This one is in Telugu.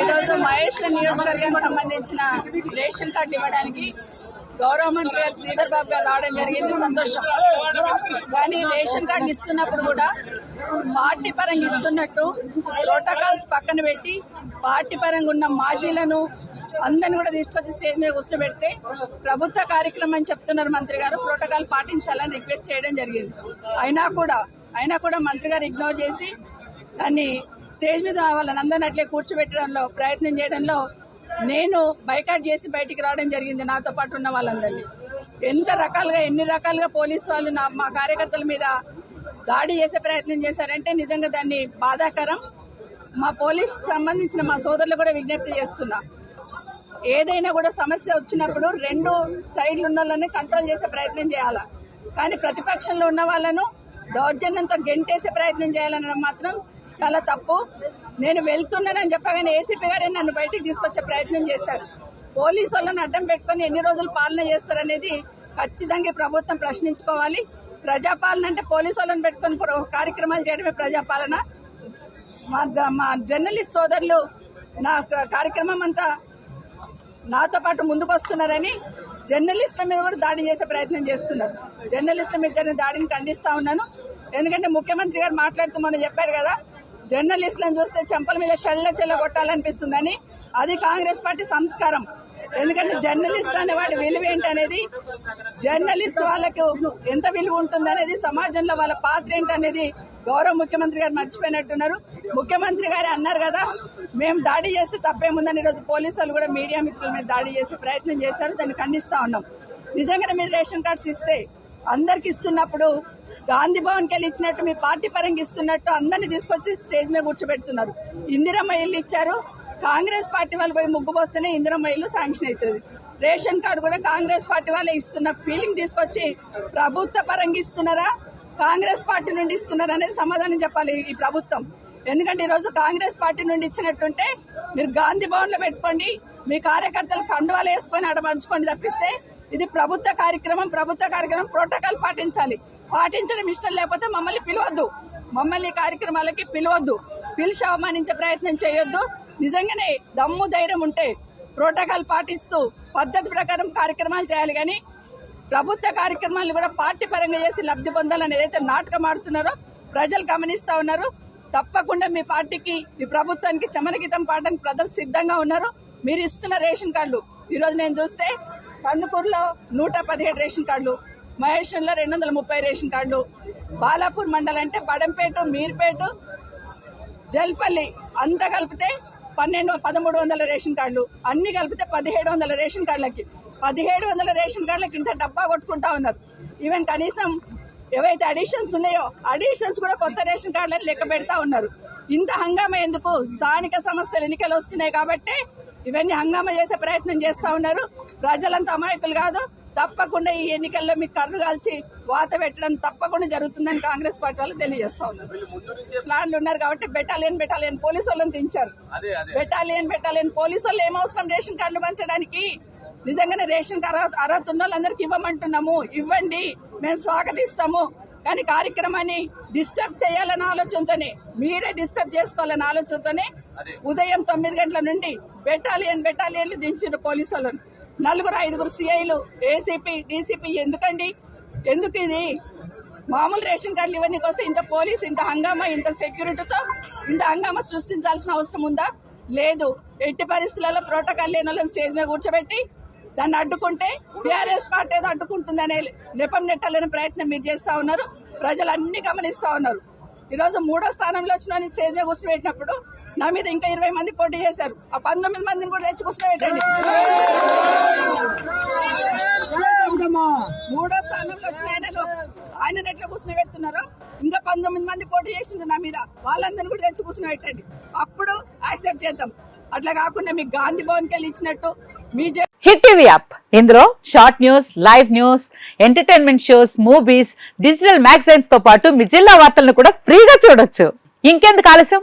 ఈరోజు మహేష్ల మహేష్ నియోజకవర్గానికి సంబంధించిన రేషన్ కార్డు ఇవ్వడానికి గౌరవ మంత్రి గారు శ్రీధర్ బాబు గారు రావడం జరిగింది. సంతోషం. కానీ రేషన్ కార్డు ఇస్తున్నప్పుడు కూడా పార్టీ పరంగా ఇస్తున్నట్టు ప్రోటోకాల్స్ పక్కన పెట్టి పార్టీ పరంగా ఉన్న మాజీలను అందరిని కూడా తీసుకొచ్చి స్టేజ్ మీద కూర్చోబెడితే ప్రభుత్వ కార్యక్రమం అని చెప్తున్నారు మంత్రి గారు. ప్రోటోకాల్ పాటించాలని రిక్వెస్ట్ చేయడం జరిగింది. అయినా కూడా అయినా కూడా మంత్రి గారు ఇగ్నోర్ చేసి దాన్ని స్టేజ్ మీద వాళ్ళని అందరిని అట్లే కూర్చోబెట్టడంలో ప్రయత్నం చేయడంలో నేను బైకాట్ చేసి బయటికి రావడం జరిగింది నాతో పాటు ఉన్న వాళ్ళందరినీ. ఎంత రకాలుగా ఎన్ని రకాలుగా పోలీసు వాళ్ళు నా మా కార్యకర్తల మీద దాడి చేసే ప్రయత్నం చేశారంటే నిజంగా దాన్ని బాధాకరం. మా పోలీస్ సంబంధించిన మా సోదరులు కూడా విజ్ఞప్తి చేస్తున్నా. ఏదైనా కూడా సమస్య వచ్చినప్పుడు రెండు సైడ్లు ఉన్న వాళ్ళని కంట్రోల్ చేసే ప్రయత్నం చేయాలా? కానీ ప్రతిపక్షంలో ఉన్న వాళ్ళను దౌర్జన్యంతో గెంటేసే ప్రయత్నం చేయాలనడం మాత్రం చాలా తప్పు. నేను వెళ్తున్నానని చెప్పగానే ఏసీపీ గారే నన్ను బయటికి తీసుకొచ్చే ప్రయత్నం చేశారు. పోలీసు వాళ్ళని అడ్డం పెట్టుకొని ఎన్ని రోజులు పాలన చేస్తారనేది ఖచ్చితంగా ప్రభుత్వం ప్రశ్నించుకోవాలి. ప్రజాపాలన అంటే పోలీసు వాళ్ళని పెట్టుకొని కార్యక్రమాలు చేయడమే ప్రజాపాలన. మా మా జర్నలిస్ట్ సోదరులు నా కార్యక్రమం అంతా నాతో పాటు ముందుకు వస్తున్నారని జర్నలిస్టుల మీద కూడా దాడి చేసే ప్రయత్నం చేస్తున్నారు. జర్నలిస్టుల మీద జరిగిన దాడిని ఖండిస్తా ఉన్నాను. ఎందుకంటే ముఖ్యమంత్రి గారు మాట్లాడుతూ మనం చెప్పారు కదా జర్నలిస్టులను చూస్తే చెంపల మీద చెల్ల చెల్ల కొట్టాలనిపిస్తుందని. అది కాంగ్రెస్ పార్టీ సంస్కారం. ఎందుకంటే జర్నలిస్ట్ అనేవాడు విలువ ఏంటనేది జర్నలిస్ట్ వాళ్ళకు ఎంత విలువ ఉంటుందనేది సమాజంలో వాళ్ళ పాత్ర ఏంటనేది గౌరవ ముఖ్యమంత్రి గారు మర్చిపోయినట్టున్నారు. ముఖ్యమంత్రి గారు అన్నారు కదా మేము దాడి చేస్తే తప్పేముందని ఈరోజు పోలీసు వాళ్ళు కూడా మీడియా మిత్రుల మీద దాడి చేసే ప్రయత్నం చేశారు. దాన్ని ఖండిస్తా ఉన్నాం. నిజంగానే మీరు రేషన్ కార్డ్స్ ఇస్తే అందరికి ఇస్తున్నప్పుడు గాంధీ భవన్కి వెళ్ళి ఇచ్చినట్టు మీ పార్టీ పరంగా ఇస్తున్నట్టు అందరినీ తీసుకొచ్చి స్టేజ్ మీద కూర్చోబెడుతున్నారు. ఇందిరమ్మ ఇల్లు ఇచ్చారు. కాంగ్రెస్ పార్టీ వాళ్ళు పోయి ముగ్గు పోస్తేనే ఇందిరమ్మ ఇల్లు శాంక్షన్ అవుతుంది. రేషన్ కార్డు కూడా కాంగ్రెస్ పార్టీ వాళ్ళే ఇస్తున్న ఫీలింగ్ తీసుకొచ్చి ప్రభుత్వ పరంగా ఇస్తున్నారా? కాంగ్రెస్ పార్టీ నుండి ఇస్తున్నారా అనేది సమాధానం చెప్పాలి ఈ ప్రభుత్వం. ఎందుకంటే ఈరోజు కాంగ్రెస్ పార్టీ నుండి ఇచ్చినట్టుంటే మీరు గాంధీ భవన్లో పెట్టుకోండి మీ కార్యకర్తలు కండువాలు వేసుకొని ఆడ పంచుకోండి తప్పిస్తే ఇది ప్రభుత్వ కార్యక్రమం ప్రభుత్వ కార్యక్రమం ప్రోటోకాల్ పాటించాలి. పాటించడం ఇష్టం లేకపోతే మమ్మల్ని పిలవద్దు. మమ్మల్ని కార్యక్రమాలకి పిలవద్దు. పిలిచి అవమానించే ప్రయత్నం చేయొద్దు. నిజంగానే దమ్ము ధైర్యం ఉంటే ప్రోటోకాల్ పాటిస్తూ పద్ధతి ప్రకారం కార్యక్రమాలు చేయాలి కానీ ప్రభుత్వ కార్యక్రమాలను కూడా పార్టీ పరంగా చేసి లబ్ధి పొందాలని ఏదైతే నాటకం ఆడుతున్నారో ప్రజలు గమనిస్తూ ఉన్నారు. తప్పకుండా మీ పార్టీకి మీ ప్రభుత్వానికి చమనగీతం పాడడానికి ప్రజలు సిద్ధంగా ఉన్నారు. మీరు ఇస్తున్న రేషన్ కార్డులు. ఈరోజు నేను చూస్తే కందుకూరులో నూట పదిహేడు రేషన్ కార్డులు మహేశ్వరంలో రెండు వందల ముప్పై రేషన్ కార్డులు బాలాపూర్ మండలం అంటే బడంపేట మీర్పేట జల్పల్లి అంతా కలిపితే పన్నెండు పదమూడు వందల రేషన్ కార్డులు. అన్ని కలిపితే పదిహేడు వందల రేషన్ కార్డులకి. పదిహేడు వందల రేషన్ కార్డులకి ఇంత డబ్బా కొట్టుకుంటా ఉన్నారు. ఈవెన్ కనీసం ఏవైతే అడిషన్స్ ఉన్నాయో అడిషన్స్ కూడా కొత్త రేషన్ కార్డులను లెక్క పెడతా ఉన్నారు. ఇంత హంగామా ఎందుకు? స్థానిక సంస్థలు ఎన్నికలు వస్తున్నాయి కాబట్టి ఇవన్నీ హంగామా చేసే ప్రయత్నం చేస్తా ఉన్నారు. ప్రజలంతా అమాయకులు కాదు. తప్పకుండా ఈ ఎన్నికల్లో మీకు కర్రు కాల్చి వాత పెట్టడం తప్పకుండా జరుగుతుందని కాంగ్రెస్ పార్టీ వాళ్ళు తెలియజేస్తా ఉన్నారు. ప్లాన్లు ఉన్నారు కాబట్టి బెటాలియన్ బెటాలియన్ పోలీసు వాళ్ళని దించారు. బెటాలియన్ బెటాలియన్ పోలీసు వాళ్ళు ఏమవసరం రేషన్ కార్డులు పంచడానికి? నిజంగానే రేషన్ కార్డు అర్హత- ఉన్న వాళ్ళందరికీ ఇవ్వమంటున్నాము. ఇవ్వండి మేము స్వాగతిస్తాము. కానీ కార్యక్రమాన్ని డిస్టర్బ్ చేయాలన్న ఆలోచనతోనే మీరే డిస్టర్బ్ చేసుకోవాలన్న ఆలోచనతోనే ఉదయం తొమ్మిది గంటల నుండి బెటాలియన్ బెటాలియన్లు పోలీసు వాళ్ళను. నలుగురు ఐదుగురు సిఐలు ఏసీపీ డీసీపీ ఎందుకండి? ఎందుకు ఇది? మామూలు రేషన్ కార్డులు ఇవన్నీ వస్తే ఇంత పోలీస్ ఇంత హంగామా ఇంత సెక్యూరిటీతో ఇంత హంగామా సృష్టించాల్సిన అవసరం ఉందా? లేదు. ఎట్టి పరిస్థితులలో ప్రోటోకాల్ లేని వాళ్ళని స్టేజ్ మీద కూర్చోబెట్టి దాన్ని అడ్డుకుంటే టీఆర్ఎస్ పార్టీ ఏదో అడ్డుకుంటుందనే నెపం నెట్టాలనే ప్రయత్నం మీరు చేస్తా ఉన్నారు. ప్రజలు అన్ని గమనిస్తా ఉన్నారు. ఈరోజు మూడో స్థానంలో వచ్చిన స్టేజ్ మీద కూర్చోబెట్టినప్పుడు నా మీద ఇంకా ఇరవై మంది పోటీ చేశారు. ఆ పంతొమ్మిది మందిని కూడా తెచ్చి కూర్చోబెట్టండి మూడో స్థానంలో వచ్చిన ఆయనను ఆయన ఎట్లా కూర్చుని పెడుతున్నారో. ఇంకా పంతొమ్మిది మంది పోటీ చేసిండ్రు నా మీద. వాళ్ళందరినీ కూడా తెచ్చి కూర్చుని పెట్టండి అప్పుడు యాక్సెప్ట్ చేద్దాం. అట్లా కాకుండా మీకు గాంధీ భవన్కి వెళ్ళి ఇచ్చినట్టు మీ హిట్ టీవీ యాప్. ఇందులో short news live news entertainment shows movies digital మ్యాగజైన్స్తో పాటు మీ జిల్లా వార్తలను కూడా ఫ్రీగా చూడొచ్చు. ఇంకెందుకు ఆలస్యం?